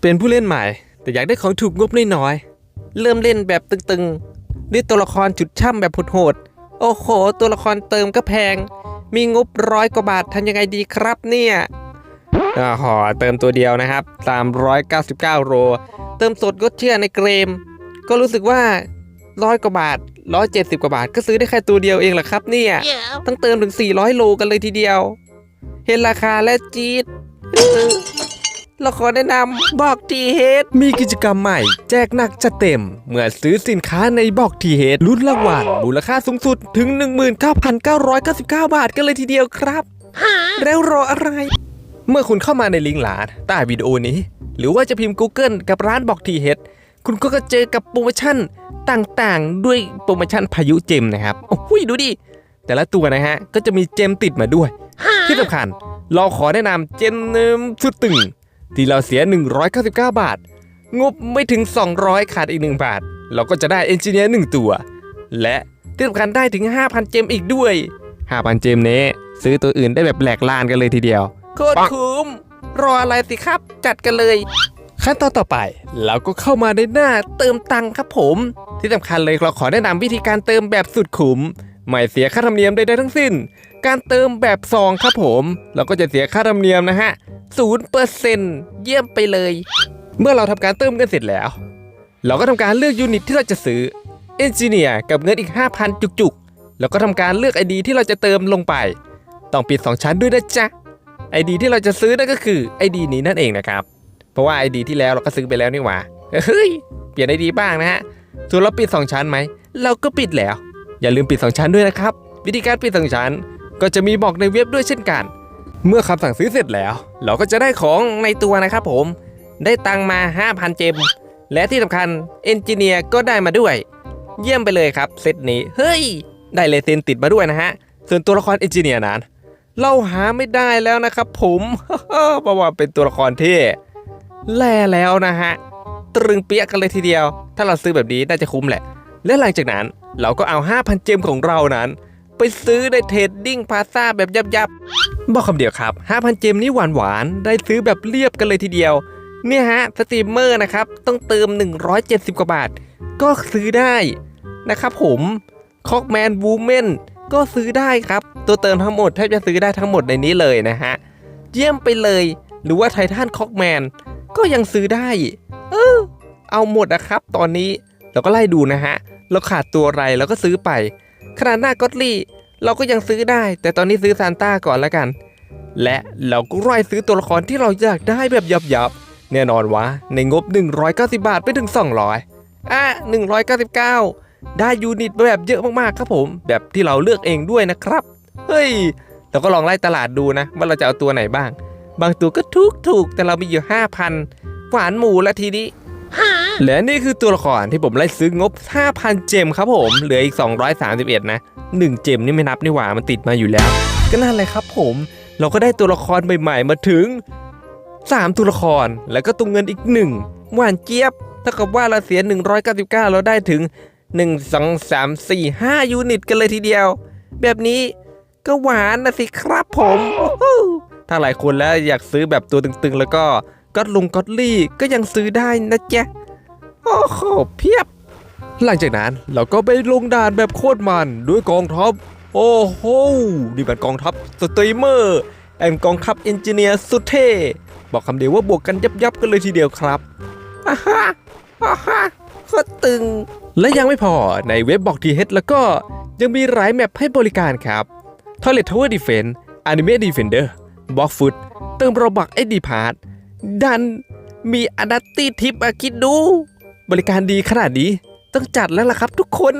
เป็นผู้เล่นใหม่ แต่อยากได้ของถูกงบน้อยๆ เริ่มเล่นแบบตึงๆ ด้วยตัวละครจุดช่ำแบบโหดๆ โอ้โห ตัวละครเติมก็แพง มีงบร้อยกว่าบาททำยังไงดีครับเนี่ยอ่าหอเติมตัวเดียวนะครับ 399 โร เติมสดก็เชื่อในเกม ก็รู้สึกว่าร้อยกว่าบาท 170 กว่าบาท ก็ซื้อได้แค่ตัวเดียวเองแหละครับเนี่ย ต้องเติมถึง 400 โลกันเลยทีเดียว เห็นราคาและจี๊ด เราขอแนะนำบอกทีเฮดมีกิจกรรมใหม่ แจกหนักจัดเต็ม เมื่อซื้อสินค้าในบอกทีเฮดลุ้นรางวัลมูลค่าสูงสุดถึง 19,999 บาทกันเลยทีเดียวครับแล้วรออะไร เมื่อคุณเข้ามาในลิงก์ร้านใต้วิดีโอนี้ หรือว่าจะพิมพ์ Google กับร้านบอกทีเฮดคุณก็จะเจอกับโปรโมชั่นต่างๆ ด้วยโปรโมชั่นพายุเจมนะครับโอ้โหดูดิ แต่ละตัวนะฮะ ก็จะมีเจมติดมาด้วย ที่สำคัญเราขอแนะนำเจมเนิมสุดตึง ที่เราเสีย 199 บาท งบไม่ถึง 200 ขาดอีก 1 บาท เราก็จะได้เอนจิเนียร์1ตัว และที่สำคัญได้ถึง 5,000 เจมอีกด้วย 5,000 เจมนี้ ซื้อตัวอื่นได้แบบแหลกลานกันเลยทีเดียว โคตรคุ้ม รออะไรสิครับ จัดกันเลย ขั้นตอนต่อไปเราก็เข้ามาในหน้าเติมตังค์ครับผม ที่สำคัญเลยเราขอแนะนำวิธีการเติมแบบสุดขุมไม่เสียค่าธรรมเนียมใดๆทั้งสิ้น การเติมแบบซองครับผม เราก็จะเสียค่าธรรมเนียมนะฮะ ศูนย์เยี่ยมไปเลย เมื่อเราทำการเติมกันเสร็จแล้ว เราก็ทำการเลือกยูนิตที่เราจะซื้อเอนจิเนียร์กับเงินอีก 5,000 จุกๆ แล้วก็ทำการเลือก ID ที่เราจะเติมลงไป ต้องปิด 2 ชั้นด้วยนะจ๊ะ ID ที่เราจะซื้อนั่นก็คือ ID นี้นั่นเองนะครับ เพราะว่า ID ที่แล้วเราก็ซื้อไปแล้วนี่หว่า เฮ้ย เปลี่ยน ID บ้างนะฮะ ส่วนเราปิด 2 ชั้นไหม เราก็ปิดแล้ว อย่าลืมปิด 2 ชั้นด้วยนะครับ วิธีการปิด 2 ชั้น ก็จะมีบอกในเว็บด้วยเช่นกัน เมื่อคำสั่งซื้อเสร็จแล้ว เราก็จะได้ของในตัวนะครับผม ได้ตังมา 5,000 เจม และที่สำคัญเอนจิเนียร์ก็ได้มาด้วย เยี่ยมไปเลยครับเซตนี้ เฮ้ย ได้เลเซนติดมาด้วยนะฮะ ส่วนตัวละครเอนจิเนียร์นั้น เราหาไม่ได้แล้วนะครับผมเพราะว่าเป็นตัวละครที่แล่แล้วนะฮะ ตรึงเปียกกันเลยทีเดียว ถ้าเราซื้อแบบนี้น่าจะคุ้มแหละ และหลังจากนั้นเราก็เอา 5,000 เจมของเรานั้น ไปซื้อในเทรดดิ้งพาซาแบบยับยับๆบอกคำเดียวครับ 5,000 เจมนี้หวานหวานได้ซื้อแบบเรียบกันเลยทีเดียว เนี่ยฮะสตรีมเมอร์นะครับ ต้องเติม 170 กว่าบาท ก็ซื้อได้นะครับผมคอกแมนวูแมนก็ซื้อได้ครับ ตัวเติมทั้งหมดแทบจะซื้อได้ทั้งหมดในนี้เลยนะฮะเยี่ยมไปเลย หรือว่าไททันคอกแมนก็ยังซื้อได้ เออเอาหมดนะครับ ตอนนี้เราก็ไล่ดูนะฮะ เราขาดตัวอะไรเราก็ซื้อไป ขนาดหน้ากอตลี่ เราก็ยังซื้อได้ แต่ตอนนี้ซื้อซานต้าก่อนแล้วกัน และเราก็ไล่ซื้อตัวละครที่เราอยากได้แบบยับๆแน่นอนวะในงบ 190 บาทไปถึง 200อะ199 ได้ยูนิตแบบเยอะมากๆครับผม แบบที่เราเลือกเองด้วยนะครับ เฮ้ย เราก็ลองไล่ตลาดดูนะ ว่าเราจะเอาตัวไหนบ้าง บางตัวก็ถูกถูกๆแต่เรามีอยู่ 5,000 หวานหมูละทีนี้ และนี่คือตัวละครที่ผมไล่ซื้องบ 5,000 เจมครับผม เหลืออีก 231 นะ 1 เจมนี่ไม่นับนี่หว่ามันติดมาอยู่แล้ว ก็นั่นแหละครับผม เราก็ได้ตัวละครใหม่ๆมาถึง 3 ตัวละคร แล้วก็ตัวเงินอีก 1 หวานเจี๊ยบ เท่ากับว่าเราเสีย 199 เราได้ถึง 1 2 3 4 5 ยูนิตกันเลยทีเดียว แบบนี้ก็หวานนะสิครับผม ถ้าหลายคนแล้วอยากซื้อแบบตัวตึงๆ แล้วก็ ก็ลุงก็อตลี่ก็ยังซื้อได้นะจ๊ะโอ้โหเพียบ หลังจากนั้นเราก็ไปลงด่านแบบโคตรมันด้วยกองทัพโอ้โหนี่เป็นกองทัพสตรีมเมอร์แอนกองทัพเอนจิเนียร์สุดเท่บอกคำเดียวว่าบวกกันยับยับกันเลยทีเดียวครับอ่าฮะอ่าฮะโคตรตึง และยังไม่พอในเว็บบอกทีเฮดแล้วก็ยังมีหลายแมปให้บริการครับ Toilet Tower Defense Anime Defender b l o c k Foot เติมโรบักไอ ดันมีอดัตตี้ทิปอะคิดดู บริการดีขนาดนี้ต้องจัดแล้วล่ะครับทุกคน